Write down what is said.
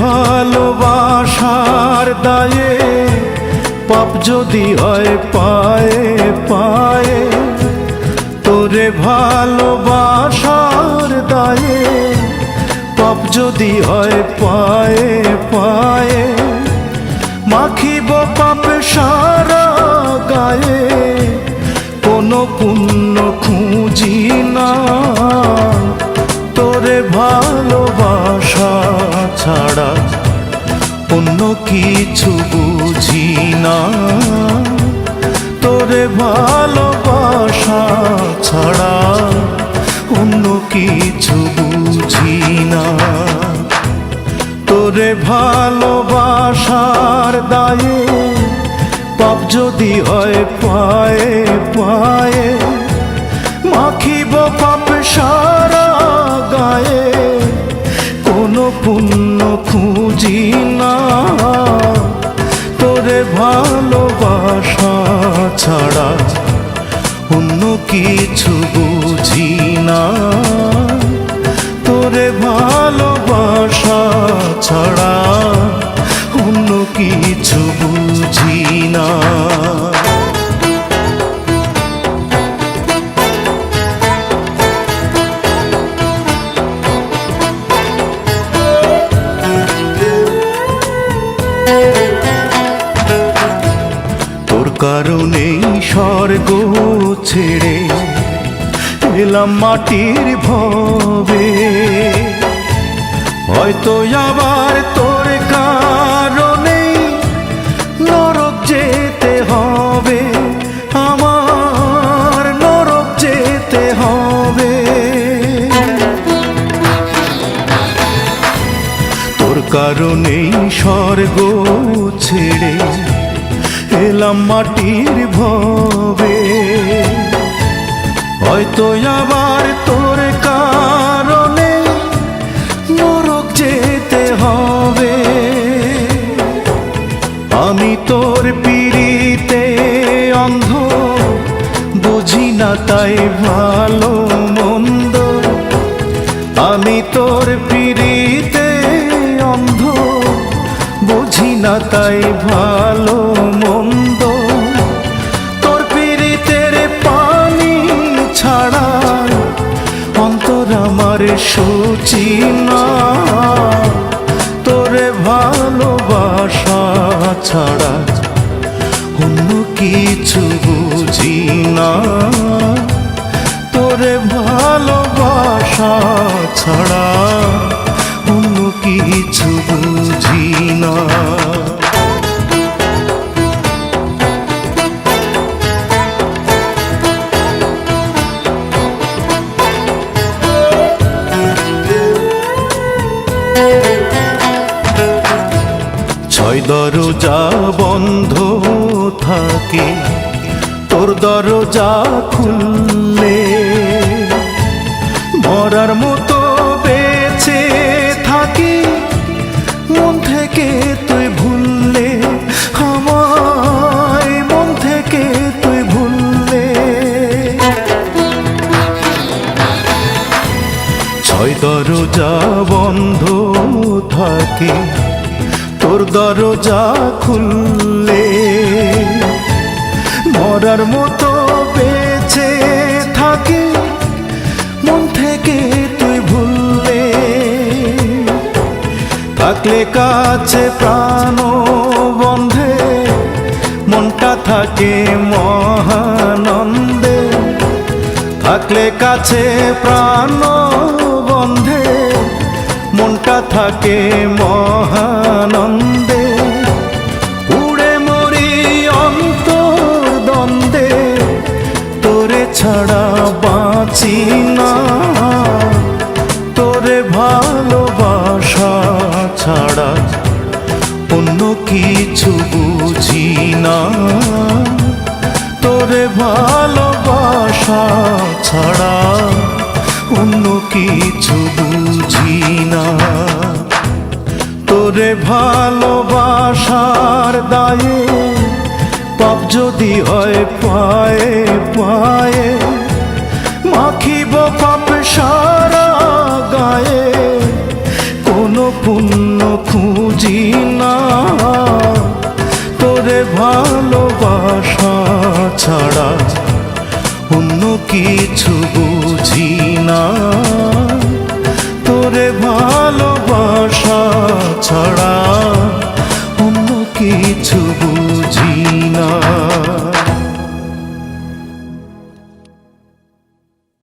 ভালোবাসার দায়ে, পাপ যদি হয় পায়ে পায়ে, তোরে ভালোবাসার দায়ে, পাপ যদি হয় পায়ে পায়ে, মাখিব পাপ সারা গায়ে, কোনো পুণ্য অন্য কিছু বুঝি না। তোরে ভালোবাসা ছাড়া অন্য কিছু বুঝি না। তোরে ভালোবাসার দায়ে পাপ যদি হয় পায়ে পায়ে ভালোবাসা ছাড়া অন্য কিছু বুঝি না। তোরে ভালোবাসা ছাড়া কারণেই স্বর্গ ছেড়ে এলাম মাটির ভবে। হয়তো আবার তোর কারণেই নরক যেতে হবে, আমার নরক যেতে হবে। তোর কারণেই স্বর্গ ছেড়ে এলাম মাটির ভবে হয়তো আবার তোর কারণে নরক যেতে হবে। আমি তোর পিড়িতে অন্ধ, বুঝি না তাই ভালো মন্দ। আমি তোর পিড়িতে অন্ধ, বুঝি না তাই ভালো সূচি না। তোরে ভালোবাসা ছাড়া অন্য কিছু বুঝি না। তোরে ভালোবাসা ছাড়া দরজা বন্ধ থাকে। তোর দরজা খুললে মরার মতো বেঁচে থাকি। মন থেকে তুই ভুললে, আমায় মন থেকে তুই ভুললে। ছয় দরজা বন্ধ থাকে। তোর দরজা খুললে মরার মতো বেঁচে থাকি মন থেকে তুই ভুললে। থাকলে কাছে প্রাণ বন্ধে মনটা থাকে মহানন্দে। থাকলে কাছে প্রাণ বন্ধে মনটা থাকে মহানন্দে। না। তোরে ভালোবাসা ছাড়া অন্য কিছু বুঝি না। তোরে ভালোবাসা ছাড়া অন্য কিছু বুঝি না। তোরে ভালোবাসার দায়ে পাপ যদি হয় পায়ে পায়ে ভালোবাসা ছাড়া অন্য কিছু বুঝি না। তোরে ভালো